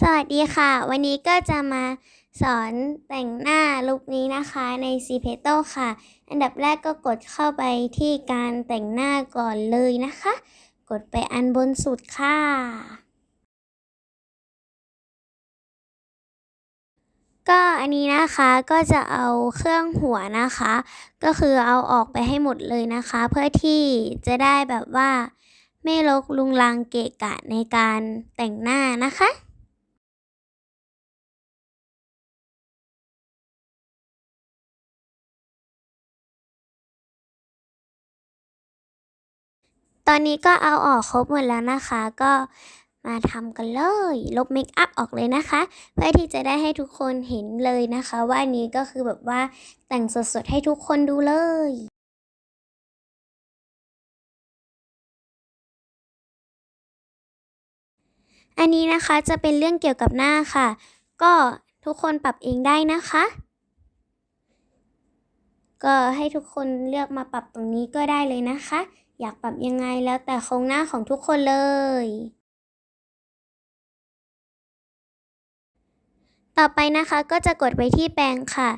สวัสดีค่ะ วันนี้ก็จะมาสอนแต่งหน้าลุคนี้นะคะใน c p e t o ค่ะ อันดับแรกก็กดเข้าไปที่การแต่งหน้าก่อนเลยนะคะ กดไปอันบนสุดค่ะ ก็อันนี้นะคะก็จะเอาเครื่องหัวนะคะ ก็คือเอาออกไปให้หมดเลยนะคะ เพื่อที่จะได้แบบว่าไม่รกลุงลังเกะกะในการแต่งหน้านะคะ ตอนนี้ก็เอาออกครบหมดแล้วนะคะ ก็มาทำกันเลย ลบเมคอัพออกเลยนะคะ เพื่อที่จะได้ให้ทุกคนเห็นเลยนะคะ ว่าอันนี้ก็คือแบบว่าแต่งสดๆให้ทุกคนดูเลยอันนี้นะคะจะเป็นเรื่องเกี่ยวกับหน้าค่ะ ก็ทุกคนปรับเองได้นะคะ ก็ให้ทุกคนเลือกมาปรับตรงนี้ก็ได้เลยนะคะ อยากปรับยังไงแล้วแต่โครงหน้าของทุกคนเลย ต่อไปนะคะก็จะกดไปที่แปรงค่ะ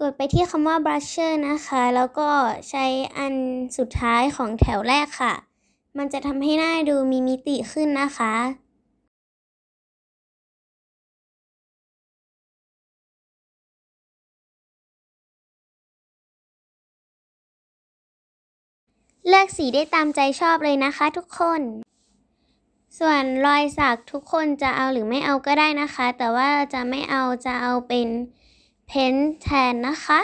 กดไปที่คำว่า brusher นะคะ แล้วก็ใช้อันสุดท้ายของแถวแรกค่ะ มันจะทำให้หน้าดูมีมิติขึ้นนะคะ เลือกสีได้ตามใจชอบเลยนะคะทุกคน ส่วนรอยสักทุกคนจะเอาหรือไม่เอาก็ได้นะคะ แต่ว่าจะไม่เอาจะเอาเป็นเพ้นแทนนะคะ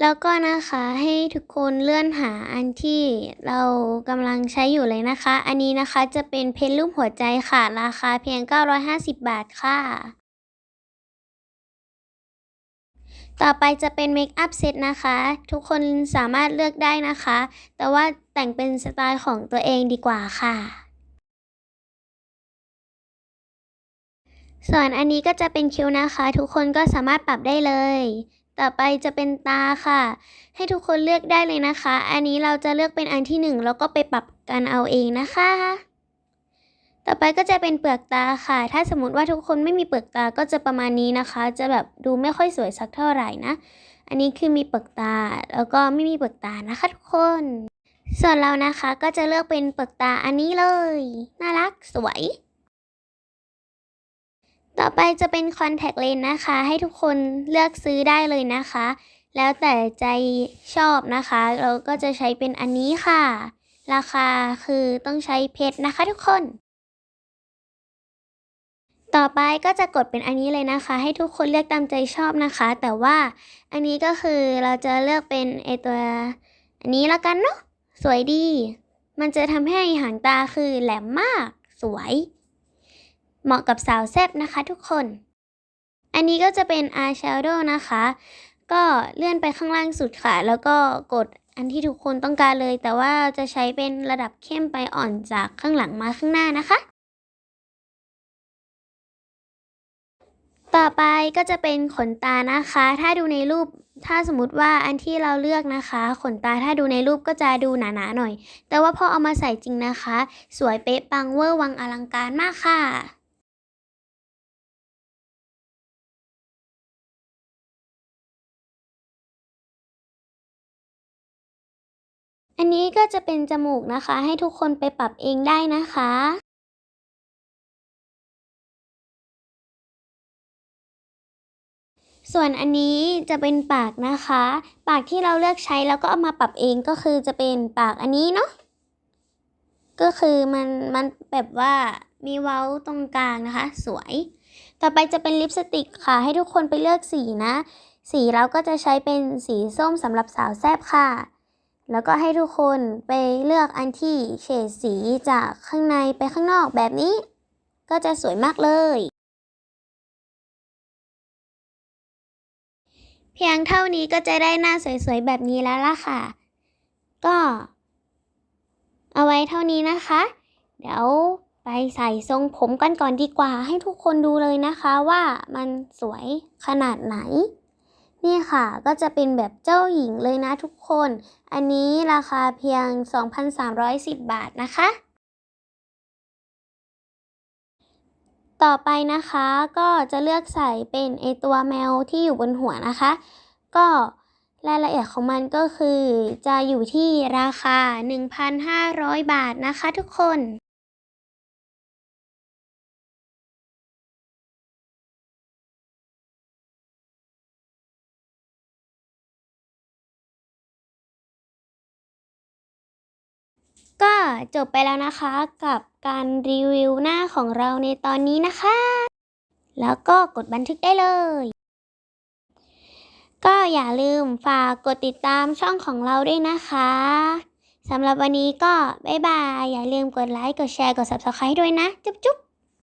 แล้วก็นะคะให้ทุกคนเลื่อนหาอันที่เรากำลังใช้อยู่เลยนะคะ อันนี้นะคะจะเป็นเพนรูปหัวใจค่ะ ราคาเพียง 950 บาทค่ะ ต่อไปจะเป็นเมคอัพเซตนะคะ ทุกคนสามารถเลือกได้นะคะ แต่ว่าแต่งเป็นสไตล์ของตัวเองดีกว่าค่ะส่วนอันนี้ก็จะเป็นคิ้วนะคะ ทุกคนก็สามารถปรับได้เลย ต่อไปจะเป็นตาค่ะ ให้ทุกคนเลือกได้เลยนะคะ อันนี้เราจะเลือกเป็นอันที่หนึ่งแล้วก็ไปปรับกันเอาเองนะคะ ต่อไปก็จะเป็นเปลือกตาค่ะ ถ้าสมมติว่าทุกคนไม่มีเปลือกตาก็จะประมาณนี้นะคะ จะแบบดูไม่ค่อยสวยสักเท่าไหร่นะ อันนี้คือมีเปลือกตาแล้วก็ไม่มีเปลือกตานะคะ ทุกคน ส่วนเรานะคะก็จะเลือกเป็นเปลือกตาอันนี้เลย น่ารักสวย ต่อไปจะเป็นคอนแทคเลนส์นะคะ ให้ทุกคนเลือกซื้อได้เลยนะคะ แล้วแต่ใจชอบนะคะ เราก็จะใช้เป็นอันนี้ค่ะ ราคาคือต้องใช้เพชรนะคะทุกคน ต่อไปก็จะกดเป็นอันนี้เลยนะคะ ให้ทุกคนเลือกตามใจชอบนะคะ แต่ว่าอันนี้ก็คือเราจะเลือกเป็นไอตัวอันนี้แล้วกันเนาะสวยดี มันจะทำให้หางตาคือแหลมมากสวย เหมาะกับสาวแซ่บนะคะทุกคน อันนี้ก็จะเป็น eyeshadow นะคะ ก็เลื่อนไปข้างล่างสุดค่ะ แล้วก็กดอันที่ทุกคนต้องการเลย แต่ว่าจะใช้เป็นระดับเข้มไปอ่อนจากข้างหลังมาข้างหน้านะคะ ต่อไปก็จะเป็นขนตานะคะ ถ้าดูในรูปถ้าสมมติว่าอันที่เราเลือกนะคะ ขนตาถ้าดูในรูปก็จะดูหนาๆหน่อย แต่ว่าพอเอามาใส่จริงนะคะ สวยเป๊ะปังเวอร์วังอลังการมากค่ะ อันนี้ก็จะเป็นจมูกนะคะ ให้ทุกคนไปปรับเองได้นะคะส่วนอันนี้จะเป็นปากนะคะ ปากที่เราเลือกใช้แล้วก็เอามาปรับเองก็คือจะเป็นปากอันนี้เนาะก็คือมันมันแบบว่ามีเว้าตรงกลางนะคะ สวย ต่อไปจะเป็นลิปสติกค่ะ ให้ทุกคนไปเลือกสีนะ สีเราก็จะใช้เป็นสีส้มสำหรับสาวแซบค่ะ แล้วก็ให้ทุกคนไปเลือกอันที่เฉดสีจากข้างในไปข้างนอกแบบนี้ ก็จะสวยมากเลย เพียงเท่านี้ก็จะได้หน้าสวยๆแบบนี้แล้วล่ะค่ะ ก็ เอาไว้เท่านี้นะคะ เดี๋ยวไปใส่ทรงผมกันก่อนดีกว่าให้ทุกคนดูเลยนะคะว่ามันสวยขนาดไหน นี่ค่ะก็จะเป็นแบบเจ้าหญิงเลยนะทุกคน อันนี้ราคาเพียง 2,310 บาทนะคะ ต่อไปนะคะก็จะเลือกใส่เป็นไอตัวแมวที่อยู่บนหัวนะคะ ก็รายละเอียดของมันก็คือจะอยู่ที่ราคา 1,500 บาทนะคะทุกคน ก็จบไปแล้วนะคะกับการรีวิวหน้าของเราในตอนนี้นะคะ แล้วก็กดบันทึกได้เลย ก็อย่าลืมฝากกดติดตามช่องของเราด้วยนะคะสำหรับวันนี้ก็บ๊ายบาย อย่าลืมกดไลค์ กดแชร์ กด subscribe ด้วยนะ จุ๊บจุ๊บ